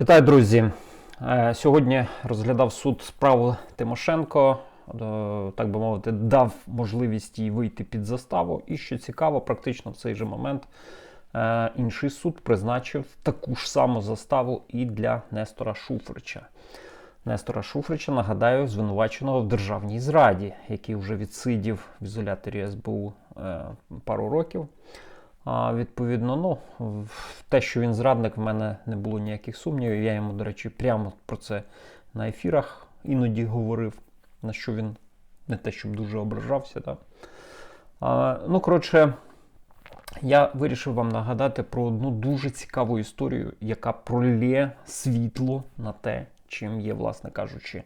Вітаю, друзі! Е, Сьогодні розглядав суд справу Тимошенко, е, так би мовити, дав можливість їй вийти під заставу. І що цікаво, практично в цей же момент е, інший суд призначив таку ж саму заставу і для Нестора Шуфрича. Нестора Шуфрича, нагадаю, звинуваченого в державній зраді, який вже відсидів в ізоляторі СБУ пару років. А, відповідно, ну, те, що він зрадник, в мене не було ніяких сумнівів. Я йому, до речі, прямо про це на ефірах іноді говорив, на що він не те, щоб дуже ображався. Да? А, ну, коротше, я вирішив вам нагадати про одну дуже цікаву історію, яка пролє світло на те, чим є, власне кажучи,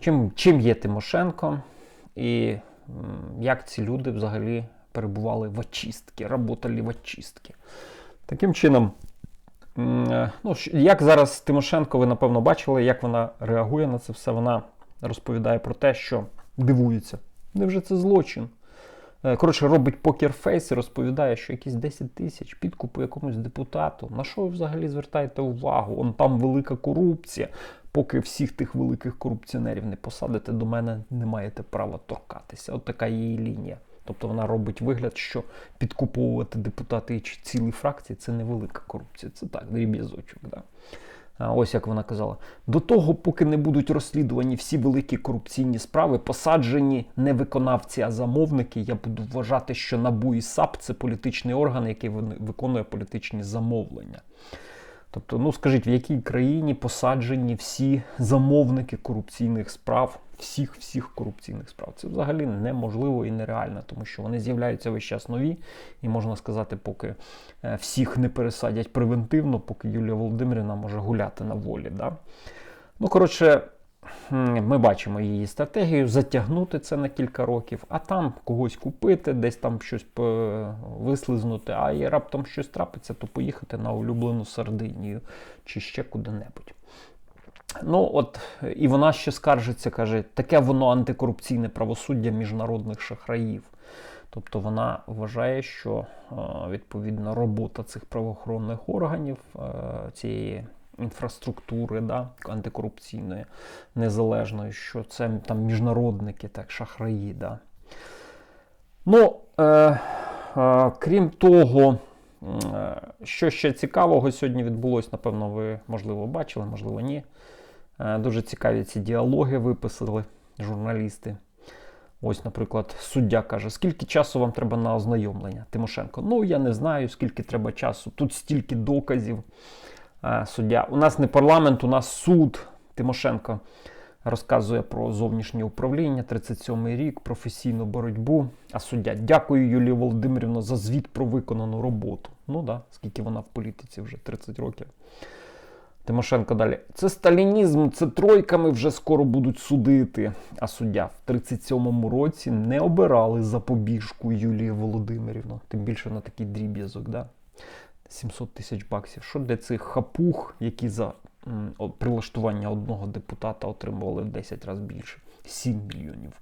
чим, чим є Тимошенко, і як ці люди взагалі перебували в очистці, работали в очистці. Таким чином, е, ну, як зараз Тимошенко, ви напевно бачили, як вона реагує на це все. Вона розповідає про те, що дивується. Невже це злочин? Е, Коротше, робить покерфейс і розповідає, що якісь 10 тисяч підкупу якомусь депутату. На що ви взагалі звертаєте увагу? Он там велика корупція. Поки всіх тих великих корупціонерів не посадите, до мене не маєте права торкатися. От така її лінія. Тобто вона робить вигляд, що підкуповувати депутати чи цілі фракції це не велика корупція. Це так, дріб'язочок. Да. А Ось як вона казала: до того, поки не будуть розслідувані всі великі корупційні справи, посаджені не виконавці, а замовники, я буду вважати, що НАБУ і САП це політичний орган, який виконує політичні замовлення. Тобто, ну скажіть, в якій країні посаджені всі замовники корупційних справ, всіх всіх корупційних справ? Це взагалі неможливо і нереально, тому що вони з'являються весь час нові, і можна сказати, поки е, всіх не пересадять превентивно, поки Юлія Володимирівна може гуляти на волі. Да? Ну, коротше, ми бачимо її стратегію затягнути це на кілька років, а там когось купити, десь там щось вислизнути, а і раптом щось трапиться, то поїхати на улюблену Сардинію чи ще куди-небудь. Ну, от, і вона ще скаржиться, каже, таке воно антикорупційне правосуддя міжнародних шахраїв. Тобто вона вважає, що е, відповідно робота цих правоохоронних органів, е, цієї інфраструктури да, антикорупційної, незалежної, що це там міжнародники, так, шахраї. Да. Ну, е, е, крім того, е, що ще цікавого сьогодні відбулося, напевно, ви, можливо, бачили, можливо, ні. Е, Дуже цікаві ці діалоги виписали журналісти. Ось, наприклад, суддя каже, скільки часу вам треба на ознайомлення? Тимошенко, ну я не знаю, скільки треба часу. Тут стільки доказів. Е, Суддя, у нас не парламент, у нас суд. Тимошенко розказує про зовнішнє управління, 37-й рік, професійну боротьбу. А суддя, дякую, Юлія Володимирівна, за звіт про виконану роботу. Ну да, скільки вона в політиці вже 30 років. Тимошенко далі. Це сталінізм, це тройками вже скоро будуть судити. А суддя в 37-му році не обирали запобіжку Юлії Володимирівну. Тим більше на такий дріб'язок, да? 700 тисяч баксів. Що для цих хапух, які за м, прилаштування одного депутата отримували в 10 разів більше? 7 мільйонів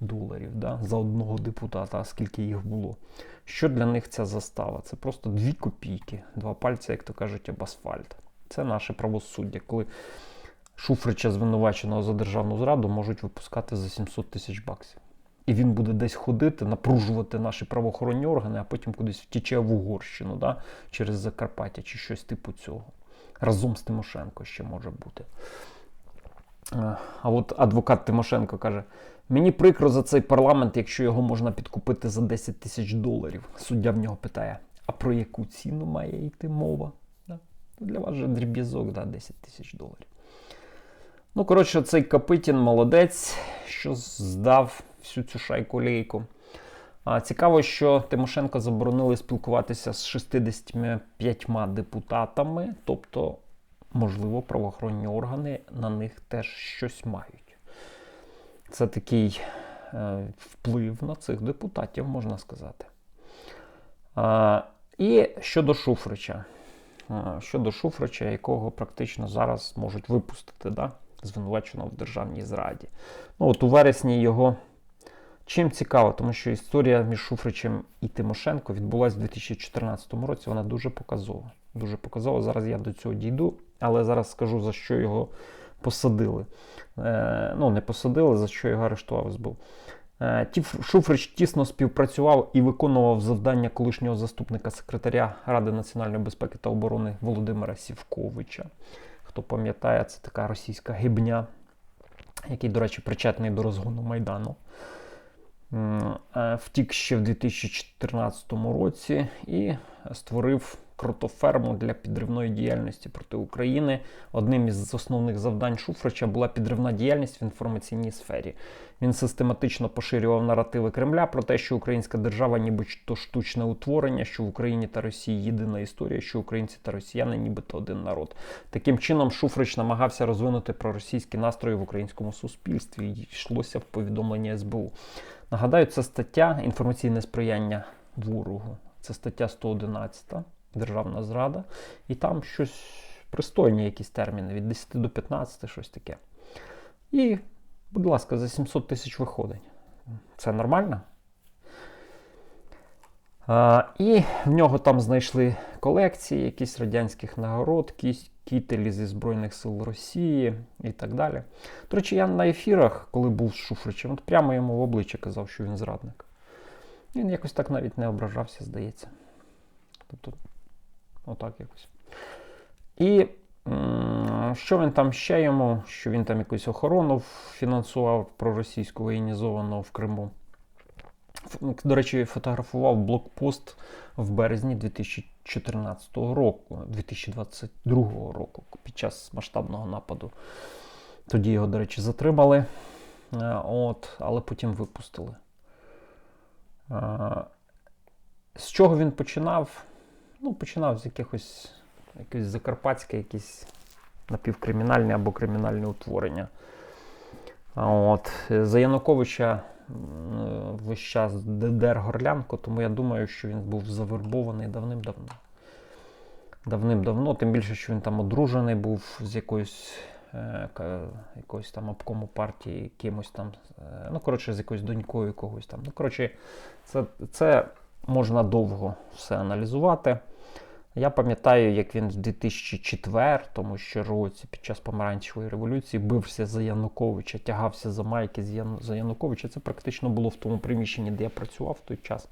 доларів да? за одного депутата, а скільки їх було. Що для них ця застава? Це просто дві копійки, два пальці, як то кажуть, об асфальт. Це наше правосуддя. Коли Шуфрича звинуваченого за державну зраду можуть випускати за 700 тисяч баксів. І він буде десь ходити, напружувати наші правоохоронні органи, а потім кудись втіче в Угорщину, да? через Закарпаття чи щось типу цього. Разом з Тимошенко ще може бути. Е, А от адвокат Тимошенко каже: мені прикро за цей парламент, якщо його можна підкупити за 10 тисяч доларів. Суддя в нього питає: а про яку ціну має йти мова? Для вас же дріб'язок, да, 10 тисяч доларів. Ну, коротше, цей Капитін молодець, що здав всю цю шайку лейку. А, цікаво, що Тимошенко заборонили спілкуватися з 65 депутатами, тобто, можливо, правоохоронні органи на них теж щось мають. Це такий е, вплив на цих депутатів, можна сказати. А, і щодо Шуфрича. А, Щодо Шуфрича, якого практично зараз можуть випустити, да? звинуваченого в державній зраді. Ну, от у вересні його. Чим цікаво, тому що історія між Шуфричем і Тимошенко відбулася в 2014 році, вона дуже показова. Дуже показово. Зараз я до цього дійду, але зараз скажу, за що його посадили. Е, ну, не посадили, за що його арештував СБУ. Е, Шуфрич тісно співпрацював і виконував завдання колишнього заступника секретаря Ради національної безпеки та оборони Володимира Сівковича. Хто пам'ятає, це така російська гибня, який, до речі, причетний до розгону Майдану. Е, Втік ще в 2014 році і створив кротоферму для підривної діяльності проти України. Одним із основних завдань Шуфрича була підривна діяльність в інформаційній сфері. Він систематично поширював наративи Кремля про те, що українська держава нібито штучне утворення, що в Україні та Росії єдина історія, що українці та росіяни нібито один народ. Таким чином, Шуфрич намагався розвинути проросійські настрої в українському суспільстві. І йшлося в повідомленні СБУ. Нагадаю, це стаття інформаційне сприяння ворогу. Це стаття 111, державна зрада. І там щось пристойні якісь терміни, від 10 до 15, щось таке. І, будь ласка, за 700 тисяч виходить. Це нормально? А, і в нього там знайшли колекції якісь радянських нагород, кітелі зі Збройних сил Росії і так далі. До речі, я на ефірах, коли був з Шуфричем, от прямо йому в обличчя казав, що він зрадник. Він якось так навіть не ображався, здається. Тобто, отак якось. І що він там ще йому? Що він там якусь охорону фінансував проросійську воєнізовану в Криму. До речі, фотографував блокпост в березні 2014 року, 2022 року, під час масштабного нападу. Тоді його, до речі, затримали, Е, от, але потім випустили. Е, З чого він починав? Ну, починав з якихось якесь закарпатське, якісь напівкримінальне або кримінальне утворення. От, е, за Януковича весь час ДДР Горлянко, тому я думаю, що він був завербований давним-давно. Давним-давно, тим більше, що він там одружений був з якоюсь, е, якоюсь там обкому партії, кимось там, е, ну, коротше, з якоюсь донькою когось там. Ну, коротше, це, це можна довго все аналізувати. Я пам'ятаю, як він в 2004 ще році під час помаранчевої революції бився за Януковича, тягався за майки за Януковича. Це практично було в тому приміщенні, де я працював в той час.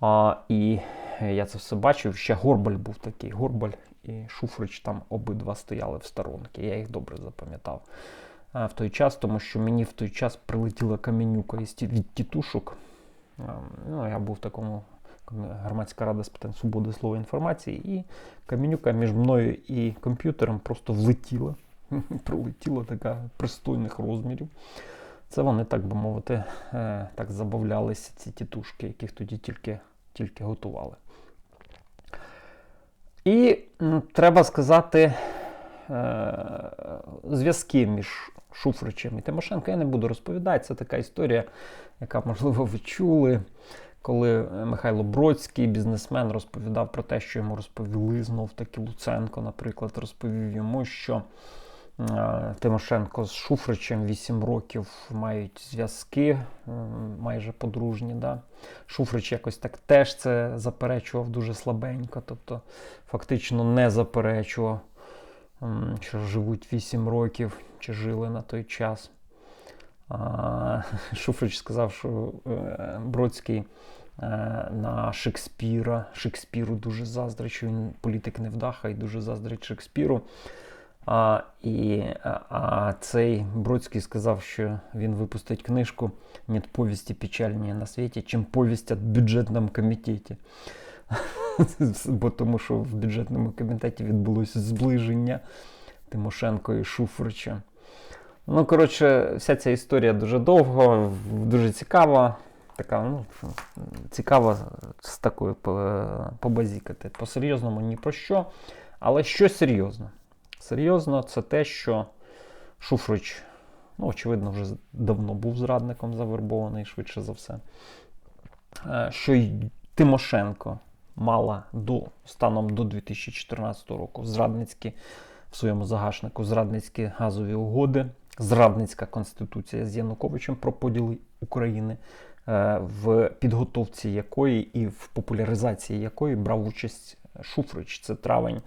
А, і я це все бачив. Ще Горбаль був такий. Горбаль і Шуфрич там обидва стояли в сторонки. Я їх добре запам'ятав. А, в той час, тому що мені в той час прилетіла камінюка від тітушок. А, Ну, я був в такому громадська рада з питань свободи слова інформації, і камінюка між мною і комп'ютером просто влетіла. Прилетіла така пристойних розмірів. Це вони, так би мовити, е, так забавлялися, ці тітушки, яких тоді тільки, тільки готували. І треба сказати, е, зв'язки між Шуфричем і Тимошенко я не буду розповідати. Це така історія, яка, можливо, ви чули, коли е, Михайло Бродський, бізнесмен, розповідав про те, що йому розповіли знов таки Луценко, наприклад, розповів йому, що е, Тимошенко з Шуфричем 8 років мають зв'язки, майже подружні. Да? Шуфрич якось так теж це заперечував дуже слабенько, тобто фактично не заперечував, що живуть 8 років чи жили на той час. Шуфрич сказав, що е, Бродський е, на Шекспіра. Шекспіру дуже заздрить, що він політик невдаха і дуже заздрить Шекспіру. А, і, а, цей Бродський сказав, що він випустить книжку «Нет повісті печальні на світі, чим повість о бюджетному комітеті. Бо тому що в бюджетному комітеті відбулося зближення Тимошенко і Шуфрича. Ну, коротше, вся ця історія дуже довго, дуже цікава. Така, ну, цікава з такою побазікати. По-серйозному ні про що. Але що серйозно? Серйозно, це те, що Шуфрич, ну, очевидно, вже давно був зрадником завербований, швидше за все. Е, Що й Тимошенко мала до, станом до 2014 року зрадницькі в своєму загашнику зрадницькі газові угоди, зрадницька конституція з Януковичем про поділ України, е, в підготовці якої і в популяризації якої брав участь Шуфрич. Це травень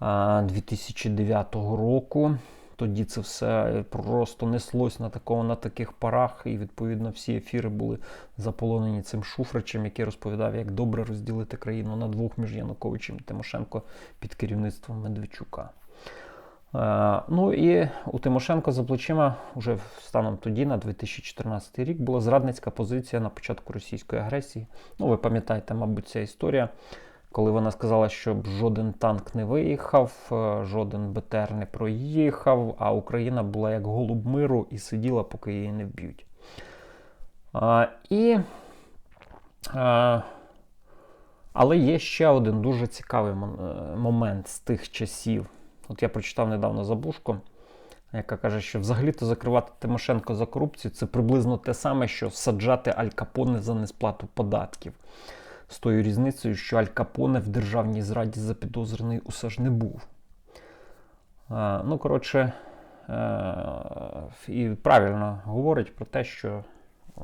2009 року. Тоді це все просто неслось на такому на таких парах, і відповідно всі ефіри були заполонені цим Шуфричем, який розповідав, як добре розділити країну на двох між Януковичем і Тимошенко під керівництвом Медведчука. Е, Ну і у Тимошенко за плечима вже станом тоді, на 2014 рік, була зрадницька позиція на початку російської агресії. Ну, ви пам'ятаєте, мабуть, ця історія, коли вона сказала, щоб жоден танк не виїхав, е, жоден БТР не проїхав, а Україна була як голуб миру і сиділа, поки її не вб'ють. А, І а, але є ще один дуже цікавий е, момент з тих часів. От я прочитав недавно забушку, яка каже, що взагалі-то закривати Тимошенко за корупцію це приблизно те саме, що саджати Аль Капоне за несплату податків. З тою різницею, що Аль Капоне в державній зраді запідозрений усе ж не був. А, ну, коротше, е, і правильно говорить про те, що е,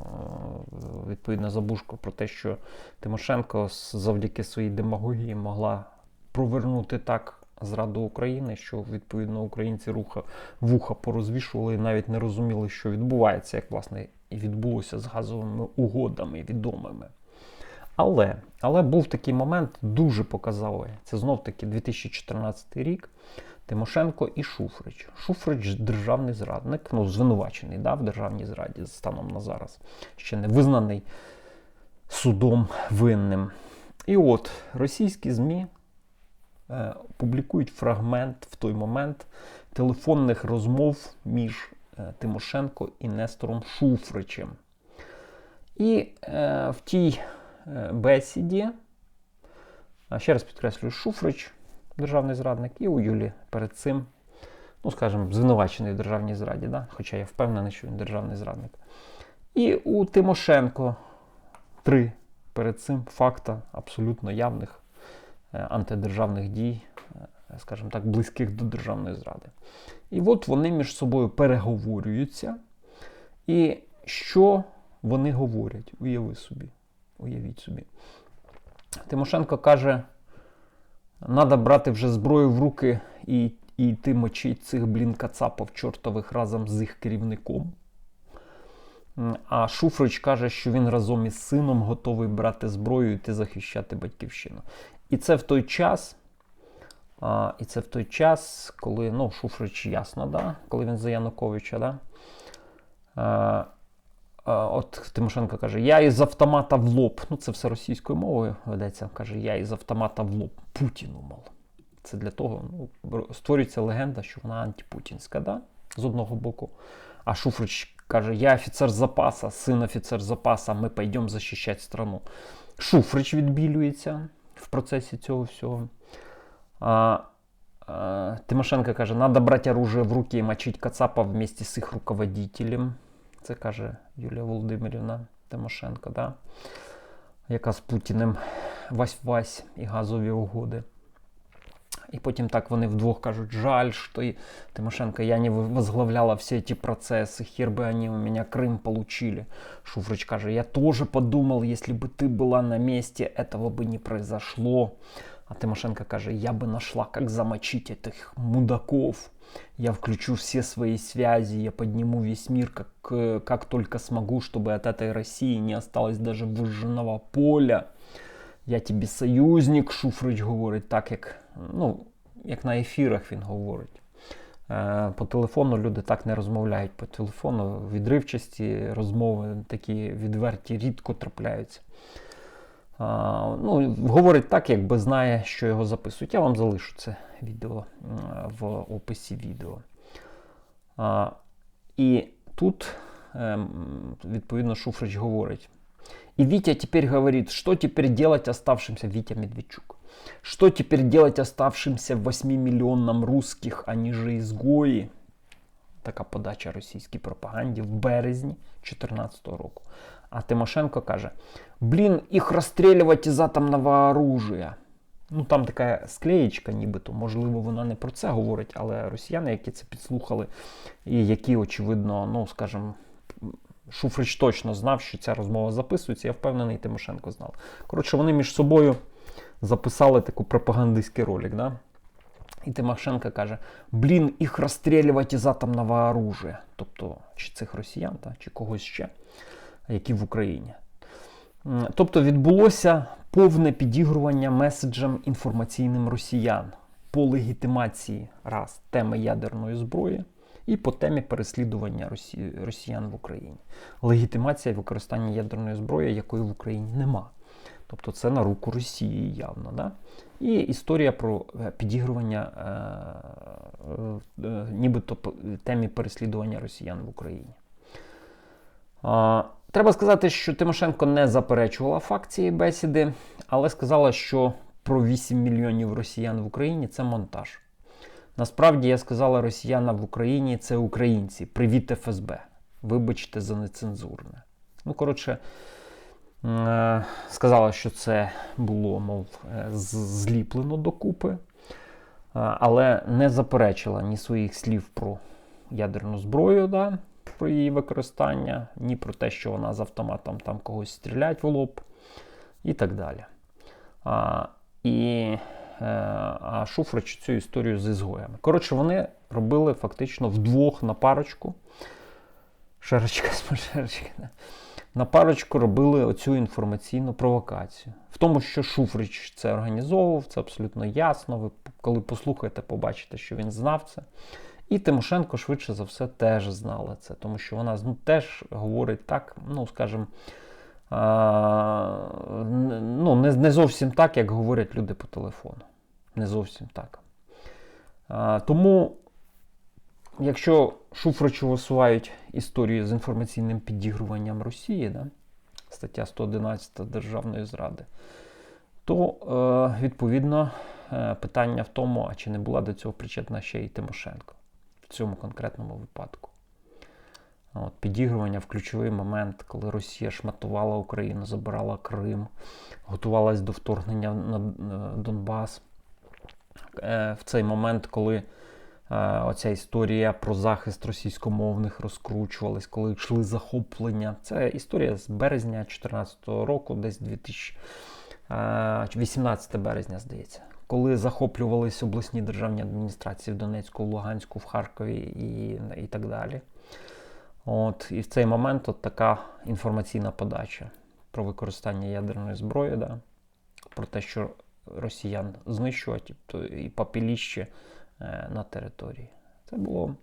відповідно забушко про те, що Тимошенко завдяки своїй демагогії могла провернути так зраду України, що відповідно українці руха, вуха порозвішували і навіть не розуміли, що відбувається, як власне і відбулося з газовими угодами відомими. Але, але був такий момент дуже показовий. Це знов таки 2014 рік. Тимошенко і Шуфрич. Шуфрич державний зрадник, ну, звинувачений да, в державній зраді станом на зараз. Ще не визнаний судом винним. І от російські ЗМІ публікують фрагмент в той момент телефонних розмов між е, Тимошенко і Нестором Шуфричем. І е, в тій е, бесіді, ще раз підкреслюю, Шуфрич, державний зрадник, і у Юлі перед цим, ну, скажімо, звинувачений в державній зраді, да? хоча я впевнений, що він державний зрадник. І у Тимошенко три перед цим факта абсолютно явних е, антидержавних дій, е, скажімо так, близьких до державної зради. І от вони між собою переговорюються. І що вони говорять? Уяви собі. Уявіть собі. Тимошенко каже: треба брати вже зброю в руки і, і йти мочить цих, блін, кацапов чортових разом з їх керівником. А Шуфрич каже, що він разом із сином готовий брати зброю і йти захищати батьківщину. І це в той час, а, і це в той час, коли ну, Шуфрич ясно, да? коли він за Януковича. Да? А, а, от Тимошенко каже: Я із автомата в лоб. Ну, це все російською мовою ведеться. Каже, я із автомата в лоб Путіну, мов. Це для того ну, створюється легенда, що вона антипутінська, да? з одного боку. А Шуфрич каже: Я офіцер запаса, син офіцер запаса, ми пойдемо захищати страну. Шуфрич відбілюється в процесі цього всього. А, а, Тимошенко каже, надо брати оружие в руки і мочить Кацапа вместе з їх руководителем. Це каже Юлія Володимирівна Тимошенко, да? яка з Путіним вась-вась і газові угоди. І потім так вони вдвох кажуть, жаль, що і Тимошенко, я не возглавляла всі ці процеси, хер би вони у мене Крим получили. Шуфрич каже, я тоже подумал, если бы ты была на месте, этого бы не произошло. А Тимошенко каже, я бы нашла, как замочить этих мудаков. Я включу все свои связи, я подниму весь мир, как, э, как только смогу, чтобы от этой России не осталось даже выжженного поля. Я тобі союзник, Шуфрич говорить, так як, ну, як на ефірах він говорить. Е, По телефону люди так не розмовляють. По телефону відривчасті розмови такі відверті рідко трапляються. Ну, говорить так, якби знає, що його записують. Я вам залишу це відео в описі відео. І тут, відповідно, Шуфрич говорить. И Витя теперь говорит, что теперь делать оставшимся, Витя Медведчук, что теперь делать оставшимся 8-миллионным русских, они же изгои. Така подача російській пропаганді в березні 2014 року. А Тимошенко каже: Блін, їх розстрілювати із атомного оружия. Ну там така склеєчка, нібито, можливо, вона не про це говорить, але росіяни, які це підслухали, і які, очевидно, ну скажімо, Шуфрич точно знав, що ця розмова записується. Я впевнений, Тимошенко знав. Коротше, вони між собою записали таку пропагандистський ролик. Да? І Тимошенко каже: блін, їх розстрілювати із атомного оружия. Тобто, чи цих росіян, та, чи когось ще, які в Україні. Тобто відбулося повне підігрування меседжам інформаційним росіян по легітимації раз теми ядерної зброї і по темі переслідування росіян в Україні. Легітимація використання ядерної зброї, якої в Україні нема. Тобто це на руку Росії явно. Да? І історія про е, підігрування е, е, е, нібито темі переслідування росіян в Україні. А, Треба сказати, що Тимошенко не заперечувала факт цієї бесіди, але сказала, що про 8 мільйонів росіян в Україні це монтаж. Насправді я сказала, росіяна в Україні це українці. Привіт ФСБ. Вибачте за нецензурне. Ну, коротше, е, сказала, що це було, мов, е, зліплено докупи, е, але не заперечила ні своїх слів про ядерну зброю, да, про її використання, ні про те, що вона з автоматом там когось стрілять в лоб і так далі. А, і е, а Шуфрич цю історію з ізгоями. Коротше, вони робили фактично вдвох на парочку. Шарочка з шарочки. На парочку робили оцю інформаційну провокацію. В тому, що Шуфрич це організовував, це абсолютно ясно. Ви коли послухаєте, побачите, що він знав це. І Тимошенко швидше за все теж знала це, тому що вона ну, теж говорить так, ну скажімо, а, ну, не, не зовсім так, як говорять люди по телефону. Не зовсім так. А, тому, якщо Шуфричу висувають історію з інформаційним підігруванням Росії, да, стаття 111 Державної зради, то е, відповідно е, питання в тому, а чи не була до цього причетна ще й Тимошенко в цьому конкретному випадку. От, підігрування в ключовий момент, коли Росія шматувала Україну, забирала Крим, готувалась до вторгнення на Донбас. Е, В цей момент, коли оця історія про захист російськомовних розкручувалась, коли йшли захоплення. Це історія з березня 2014 року, десь 2000, е, 18 березня, здається, коли захоплювались обласні державні адміністрації в Донецьку, Луганську, в Харкові і, і так далі. От, і в цей момент от така інформаційна подача про використання ядерної зброї, да, про те, що росіян знищувати то і попіліще е, на території. Це було.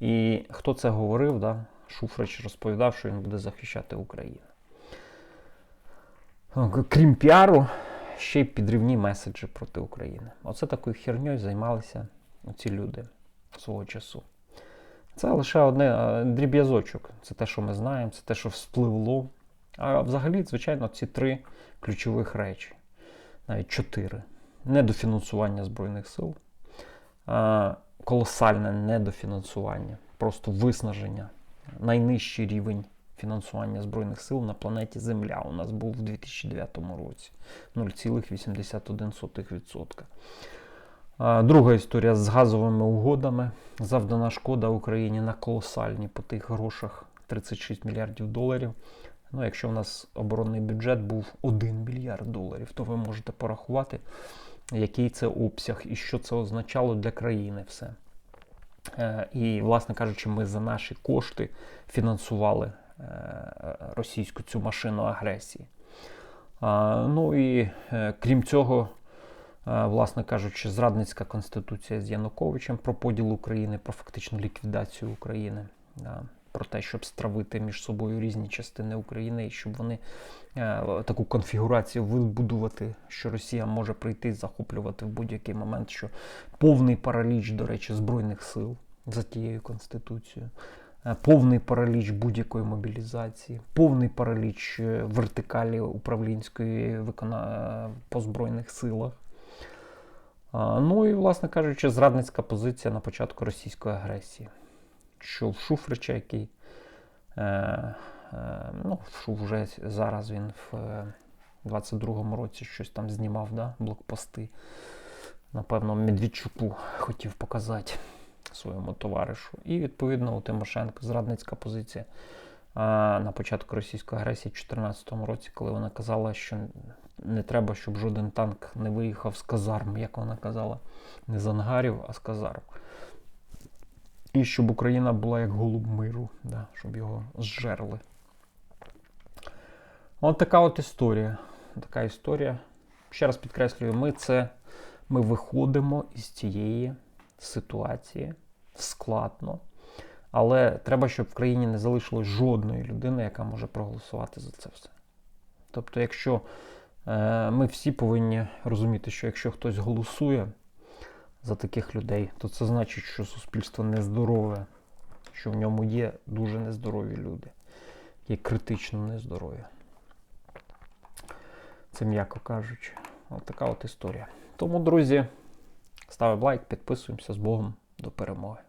І хто це говорив, да? Шуфрич розповідав, що він буде захищати Україну. Крім піару, ще й підривні меседжі проти України. Оце такою херньою займалися ці люди свого часу. Це лише одне е, дріб'язочок. Це те, що ми знаємо, це те, що вспливло. А взагалі, звичайно, ці три ключових речі, навіть чотири: недофінансування Збройних сил, е, колосальне недофінансування, просто виснаження, найнижчий рівень фінансування Збройних сил на планеті Земля у нас був в 2009 році 0,81%. Друга історія з газовими угодами. Завдана шкода Україні на колосальні по тих грошах 36 мільярдів доларів. Ну, якщо у нас оборонний бюджет був 1 мільярд доларів, то ви можете порахувати, який це обсяг і що це означало для країни все. Е, І, власне кажучи, ми за наші кошти фінансували е, російську цю машину агресії. Ну і е, крім цього, власне кажучи, зрадницька конституція з Януковичем про поділ України, про фактичну ліквідацію України, про те, щоб стравити між собою різні частини України і щоб вони е, таку конфігурацію вибудувати, що Росія може прийти захоплювати в будь-який момент, що повний параліч, до речі, збройних сил за тією конституцією. Е, Повний параліч будь-якої мобілізації, повний параліч е, вертикалі управлінської викона... по збройних силах. Ну і, власне кажучи, зрадницька позиція на початку російської агресії. Що в Шуфрича, який е, е, ну, вже зараз він в е, 22-му році щось там знімав, да, блокпости. Напевно, Медведчуку хотів показати своєму товаришу. І відповідно у Тимошенко зрадницька позиція а, на початку російської агресії в 2014 році, коли вона казала, що не треба, щоб жоден танк не виїхав з казарм, як вона казала. Не з ангарів, а з казарм. І щоб Україна була як голуб миру, да, щоб його зжерли. От така от історія. Така історія. Ще раз підкреслюю, ми це ми виходимо із цієї ситуації складно. Але треба, щоб в країні не залишилось жодної людини, яка може проголосувати за це все. Тобто, якщо е, ми всі повинні розуміти, що якщо хтось голосує за таких людей, то це значить, що суспільство нездорове, що в ньому є дуже нездорові люди, є критично нездорові. Це м'яко кажучи. От така от історія. Тому, друзі, ставимо лайк, підписуємося з Богом. До перемоги.